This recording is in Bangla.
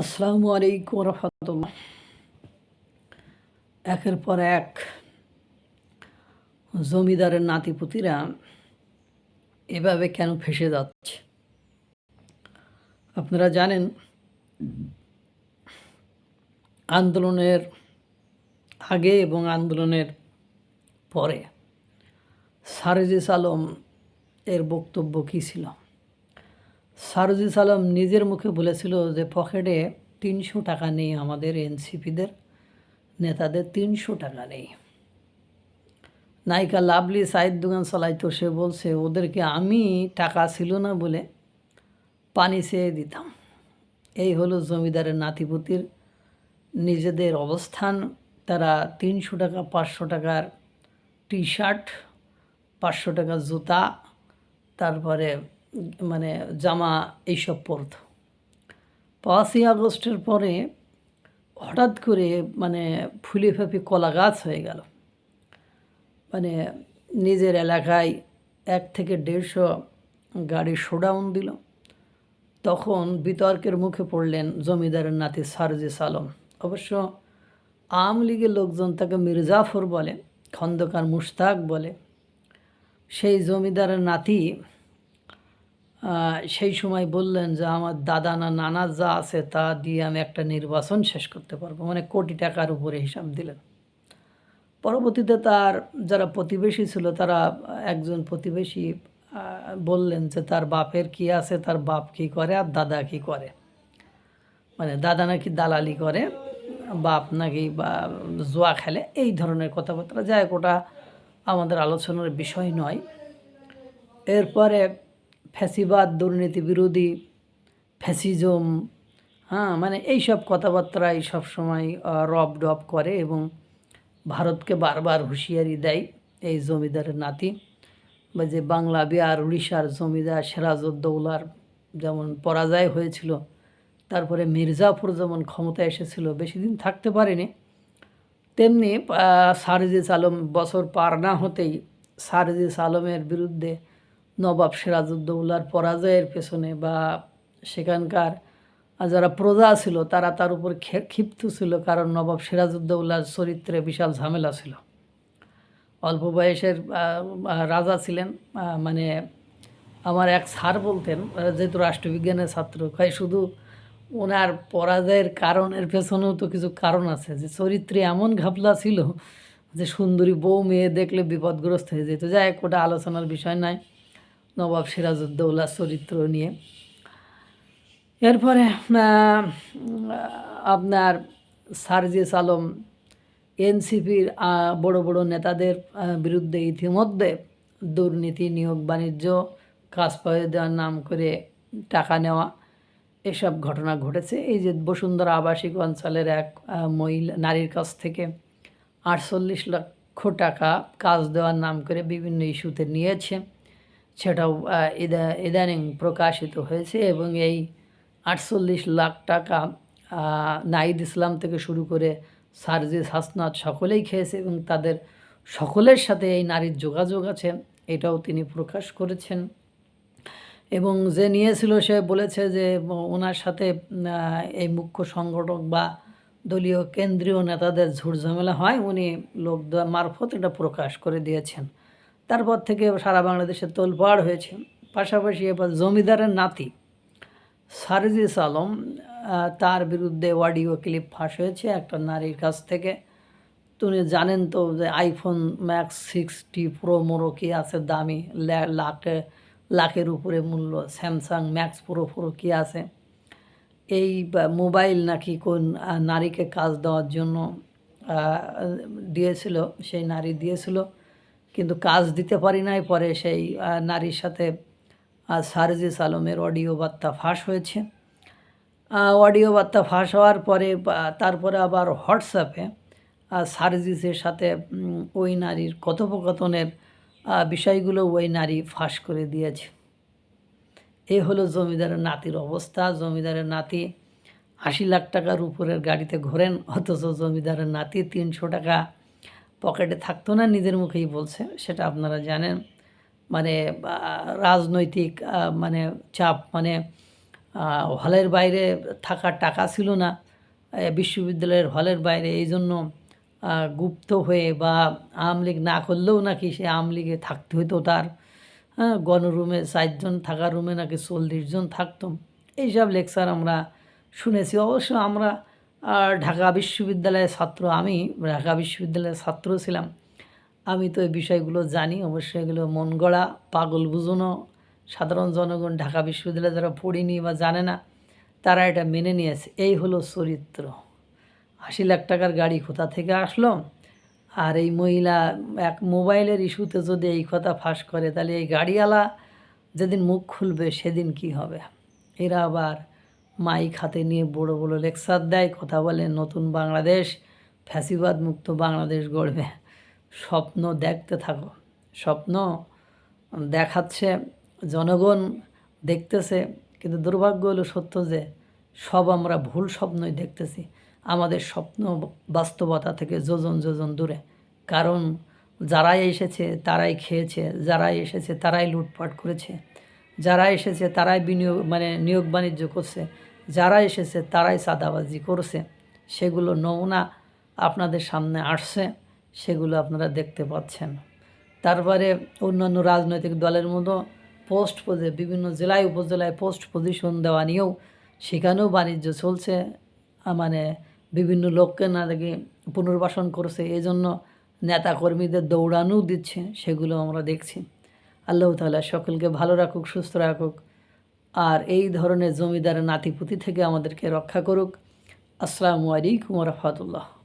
আসসালামু আলাইকুম রহমতুল্লাহ। একের পর এক জমিদারের নাতিপুতিরা এভাবে কেন ফেসে যাচ্ছে? আপনারা জানেন, আন্দোলনের আগে এবং আন্দোলনের পরে সারজিস আলম এর বক্তব্য কী ছিল? সারজিস আলম নিজের মুখে বলেছিল যে, পকেটে তিনশো টাকা নেই আমাদের এনসিপিদের, নেতাদের তিনশো টাকা নেই। নায়িকা লাভলি সাইদ দোকান চালাইতো সে বলছে, ওদেরকে আমি টাকা ছিল না বলে পানি চেয়ে দিতাম। এই হলো জমিদারের নাতিপুতির নিজেদের অবস্থান। তারা তিনশো টাকা, পাঁচশো টাকার টি শার্ট পাঁচশো টাকার জুতা, তারপরে মানে জামা এইসব পরত। পাঁচই আগস্টের পরে হঠাৎ করে মানে ফুলে ফেপে কলা গাছ হয়ে গেল। মানে নিজের এলাকায় এক থেকে দেড়শো গাড়ি শোডাউন দিল। তখন বিতর্কের মুখে পড়লেন জমিদারের নাতি সারজিস আলম অবশ্য আওয়ামী লীগের লোকজন তাকে মির্জাফর বলে, খন্দকার মুশতাক বলে। সেই জমিদারের নাতি সেই সময় বললেন যে আমার দাদা না নানা যা আছে তা দিয়ে আমি একটা নির্বাচন শেষ করতে পারব। মানে কোটি টাকার উপরে হিসাব দিলেন। পরবর্তীতে তার যারা প্রতিবেশী ছিল, তারা একজন প্রতিবেশী বললেন যে তার বাপের কি আছে, তার বাপ কি করে আর দাদা কি করে। মানে দাদা নাকি দালালি করে, বাপ নাকি বা জোয়া খেলে, এই ধরনের কথাবার্তা। যায় ওটা আমাদের আলোচনার বিষয় নয়। এরপরে ফ্যাসিবাদ, দুর্নীতি বিরোধী, ফ্যাসিজম হ্যাঁ মানে এই এইসব কথাবার্তাই সবসময় রব ডব করে এবং ভারতকে বারবার হুঁশিয়ারি দেয় এই জমিদারের নাতি। বা যে বাংলা, বিহার, উড়িষ্যার জমিদার সিরাজউদ্দৌলার যেমন পরাজয় হয়েছিল, তারপরে মির্জাপুর যেমন ক্ষমতায় এসেছিল, বেশি দিন থাকতে পারেনি, তেমনি সারজিস আলম বছর পার না হতেই সারজিস আলমের বিরুদ্ধে নবাব সিরাজউদ্দৌলার পরাজয়ের পেছনে বা সেখানকার যারা প্রজা ছিল, তারা তার উপর ক্ষিপ্ত ছিল কারণ নবাব সিরাজউদ্দৌলার চরিত্রে বিশাল ঝামেলা ছিল। অল্প বয়সের রাজা ছিলেন মানে আমার এক স্যার বলতেন যেহেতু রাষ্ট্রবিজ্ঞানের ছাত্র হয় শুধু ওনার পরাজয়ের কারণের পেছনেও তো কিছু কারণ আছে, যে চরিত্রে এমন ঘাপলা ছিল যে সুন্দরী বউ মেয়ে দেখলে বিপদগ্রস্ত হয়ে যেত। যাই এক ওটা আলোচনার বিষয় নয়। নবাব সিরাজউদ্দৌলা চরিত্র নিয়ে। এরপরে আপনার সারজিস আলম এনসিপির বড় বড় নেতাদের বিরুদ্ধে ইতিমধ্যে দুর্নীতি, নিয়োগ, বাণিজ্য, কাজ পায়ে দেওয়ার নাম করে টাকা নেওয়া, এসব ঘটনা ঘটেছে। এই যে বসুন্ধরা আবাসিক অঞ্চলের এক মহিলা, নারীর কাছ থেকে আটচল্লিশ লক্ষ টাকা কাজ দেওয়ার নাম করে বিভিন্ন ইস্যুতে নিয়েছে। সেটাও ইদানিং প্রকাশিত হয়েছে এবং এই আটচল্লিশ লাখ টাকা নাইদ ইসলাম থেকে শুরু করে সারজিস হাসনাত সকলেই খেয়েছে এবং তাদের সকলের সাথে এই নারীর যোগাযোগ আছে, এটাও তিনি প্রকাশ করেছেন। এবং যে নিয়েছিল, সে বলেছে যে, ওনার সাথে এই মুখ্য সংগঠক বা দলীয় কেন্দ্রীয় নেতাদের ঝুটঝামেলা হয়, উনি লোক মারফত এটা প্রকাশ করে দিয়েছেন। তারপর থেকে সারা বাংলাদেশে তোলপাড় হয়েছে। পাশাপাশি এবার জমিদারের নাতি সারজিস আলম তার বিরুদ্ধে অডিও ক্লিপ ফাঁস হয়েছে একটা নারীর কাছ থেকে। তুমি জানেন তো যে আইফোন ম্যাক্স সিক্সটি প্রো মোরো কি আছে, দামি লাখে লাখের উপরে মূল্য, স্যামসাং ম্যাক্স প্রো প্রো কী আছে? এই মোবাইল নাকি কোন নারীকে কাজ দেওয়ার জন্য দিয়েছিল, সেই নারী দিয়েছিল। কিন্তু কাজ দিতে পারি নাই। পরে সেই নারীর সাথে সারজিস আলমের অডিও বার্তা ফাঁস হয়েছে। অডিও বার্তা ফাঁস হওয়ার পরে তারপরে আবার হোয়াটসঅ্যাপে সারজিসের সাথে ওই নারীর কথোপকথনের বিষয়গুলো ওই নারী ফাঁস করে দিয়েছে। এ হলো জমিদারের নাতির অবস্থা। জমিদারের নাতি আশি লাখ টাকার উপরের গাড়িতে ঘোরেন, অথচ জমিদারের নাতি তিনশো টাকা পকেটে থাকতো না, নিজের মুখেই বলছে, সেটা আপনারা জানেন। মানে রাজনৈতিক মানে চাপ মানে হলের বাইরে থাকার টাকা ছিল না। বিশ্ববিদ্যালয়ের হলের বাইরে, এই জন্য গুপ্ত হয়ে বা আওয়ামী লীগ না করলেও নাকি সে আওয়ামী লীগে থাকতে হতো তার। হ্যাঁ গণরুমে চারজন থাকার রুমে নাকি চল্লিশ জন থাকতাম এইসব লেকচার আমরা শুনেছি। অবশ্য আমরা আহ, ঢাকা বিশ্ববিদ্যালয়ের ছাত্র আমি ঢাকা বিশ্ববিদ্যালয়ের ছাত্র ছিলাম। আমি তো এই বিষয়গুলো জানি অবশ্যই এগুলো মন গড়া পাগল বুঝনো সাধারণ জনগণ ঢাকা বিশ্ববিদ্যালয়ে যারা পড়িনি বা জানে না তারা এটা মেনে নিয়েছে। এই হলো চরিত্র। আশি লাখ টাকার গাড়ি কোথা থেকে আসলো? আর এই মহিলা এক মোবাইলের ইস্যুতে যদি এই কথা ফাঁস করে তাহলে এই গাড়িওয়ালা যেদিন মুখ খুলবে সেদিন কি হবে? এরা আবার মাইক হাতে নিয়ে বড় বড় লেকচার দেয়, কথা বলে, নতুন বাংলাদেশ, ফ্যাসিবাদ মুক্ত বাংলাদেশ গড়বে। স্বপ্ন দেখতে থাকো। স্বপ্ন দেখাচ্ছে, জনগণ দেখতেছে, কিন্তু দুর্ভাগ্য হলো সত্য যে, সব আমরা ভুল স্বপ্নই দেখতেছি। আমাদের স্বপ্ন বাস্তবতা থেকে যোজন যোজন দূরে। কারণ যারাই এসেছে, তারাই খেয়েছে, যারাই এসেছে, তারাই লুটপাট করেছে। যারা এসেছে, তারাই বিনিয়োগ মানে নিয়োগ বাণিজ্য করছে। যারা এসেছে, তারাই চাঁদাবাজি করছে। সেগুলো নমুনা আপনাদের সামনে আসছে, সেগুলো আপনারা দেখতে পাচ্ছেন। তারপরে অন্যান্য রাজনৈতিক দলের মতো পোস্ট পদে বিভিন্ন জেলায়, উপজেলায় পোস্ট পজিশন দেওয়া নিয়েও সেখানেও বাণিজ্য চলছে। মানে বিভিন্ন লোককে না দেখি পুনর্বাসন করছে। এই জন্য নেতাকর্মীদের দৌড়ানোও দিচ্ছে, সেগুলো আমরা দেখছি। আল্লাহ তাআলা সকলকে ভালো রাখুক, সুস্থ রাখুক। আর এই ধরনের জমিদারের নাতিপুতি থেকে আমাদেরকে রক্ষা করুক। আসসালামু আলাইকুম রহমতুল্লাহ।